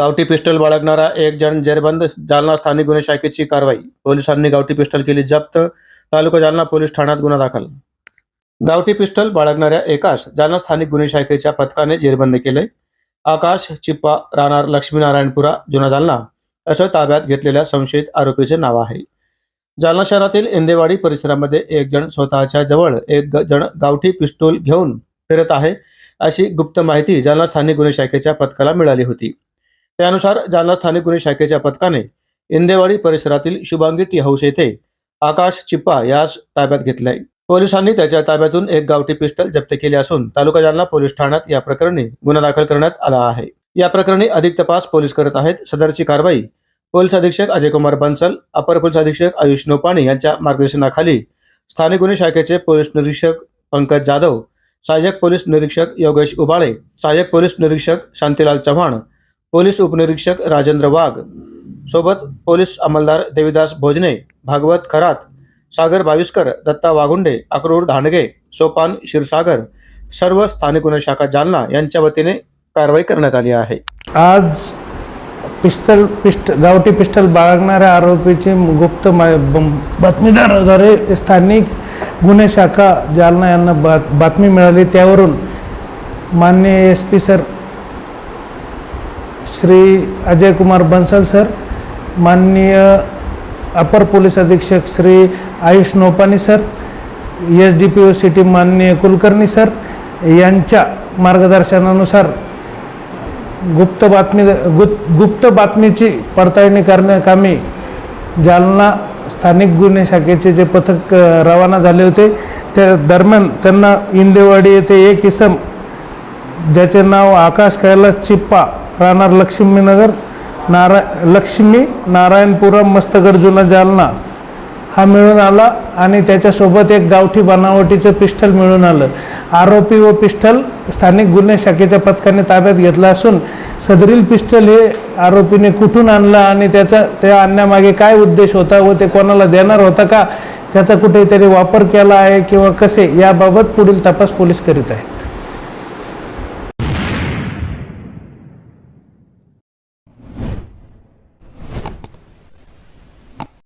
गावठी पिस्टल बाळगणारा एक जण जेरबंद जालना स्थानिक गुन्हे शाखेची कारवाई. पोलिसांनी गावठी पिस्टल केली जप्त. तालुका जालना पोलीस ठाण्यात गुन्हा दाखल. गावठी पिस्टल बाळगणाऱ्या एकास जालना स्थानिक गुन्हे शाखेच्या पथकाने जेरबंद केले आकाश चिप्पा राहणार लक्ष्मीनारायणपुरा जुना जालना असं ताब्यात घेतलेल्या संशयित आरोपीचे नाव आहे. जालना शहरातील इंदेवाडी परिसरामध्ये एक जण स्वतःच्या जवळ एक जण गावठी पिस्तूल घेऊन फिरत आहे अशी गुप्त माहिती जालना स्थानिक गुन्हे शाखेच्या पथकाला मिळाली होती. त्यानुसार जालना स्थानिक गुन्हे शाखेच्या पथकाने इंदेवाडी परिसरातील शुभांगी टी हाऊस येथे आकाश चिप्पा यास ताब्यात घेतले पोलिसांनी त्याच्या ताब्यातून एक गावठी पिस्टल जप्त केले असून तालुका जालना पोलीस ठाण्यात या प्रकरणी गुन्हा दाखल करण्यात आला आहे. या प्रकरणी अधिक तपास पोलीस करत आहेत. सदरची कारवाई पोलीस अधीक्षक अजय कुमार बन्सल अपर पोलीस अधीक्षक आयुष नोपाणी यांच्या मार्गदर्शनाखाली स्थानिक गुन्हे शाखेचे पोलीस निरीक्षक पंकज जाधव सहाय्यक पोलीस निरीक्षक योगेश उबाळे सहाय्यक पोलीस निरीक्षक शांतीलाल चव्हाण पोलीस उपनिरीक्षक राजेंद्र वाघ. सोबत पोलीस अंमलदार देविदास भोजने भागवत खरात सागर बाविस्कर दत्ता वाघुंडे अक्रूर धांडगे सोपान क्षीरसागर सर्व स्थानिक गुन्हे शाखा जालना यांच्या वतीने कारवाई करण्यात आली आहे. आज पिस्टल पिस्ट गावठी पिस्टल बाळगणाऱ्या आरोपीची गुप्त ब- बातमीदाराद्वारे स्थानिक गुन्हे शाखा जालना यांना बातमी मिळाली. त्यावरून माननीय S P sir Shri Ajay Kumar Bansal sir माननीय अपर पोलीस अधीक्षक Shri Ayush Nopani sir S D P O city माननीय कुलकर्णी सर यांच्या मार्गदर्शनानुसार गुप्त बातमी गुप्त गुप्त बातमीची पडताळणी करण्याकामी जालना स्थानिक गुन्हे शाखेचे जे पथक रवाना झाले होते त्या दरम्यान त्यांना इंदेवाडी येथे एक इसम ज्याचे नाव आकाश कैलास चिप्पा राहणार लक्ष्मीनगर नारा लक्ष्मी नारायणपुरम मस्तगड जुना जालना. हा मिळून आला आणि त्याच्यासोबत एक गावठी बनावटीचं पिस्टल मिळून आलं. आरोपी व पिस्टल स्थानिक गुन्हे शाखेच्या पथकाने ताब्यात घेतलं असून सदरील पिस्टल हे आरोपीने कुठून आणलं आणि त्याचा त्या आणण्यामागे काय उद्देश होता व ते कोणाला देणार होता का? त्याचा कुठेतरी वापर केला आहे किंवा कसे? याबाबत पुढील तपास पोलीस करीत आहेत.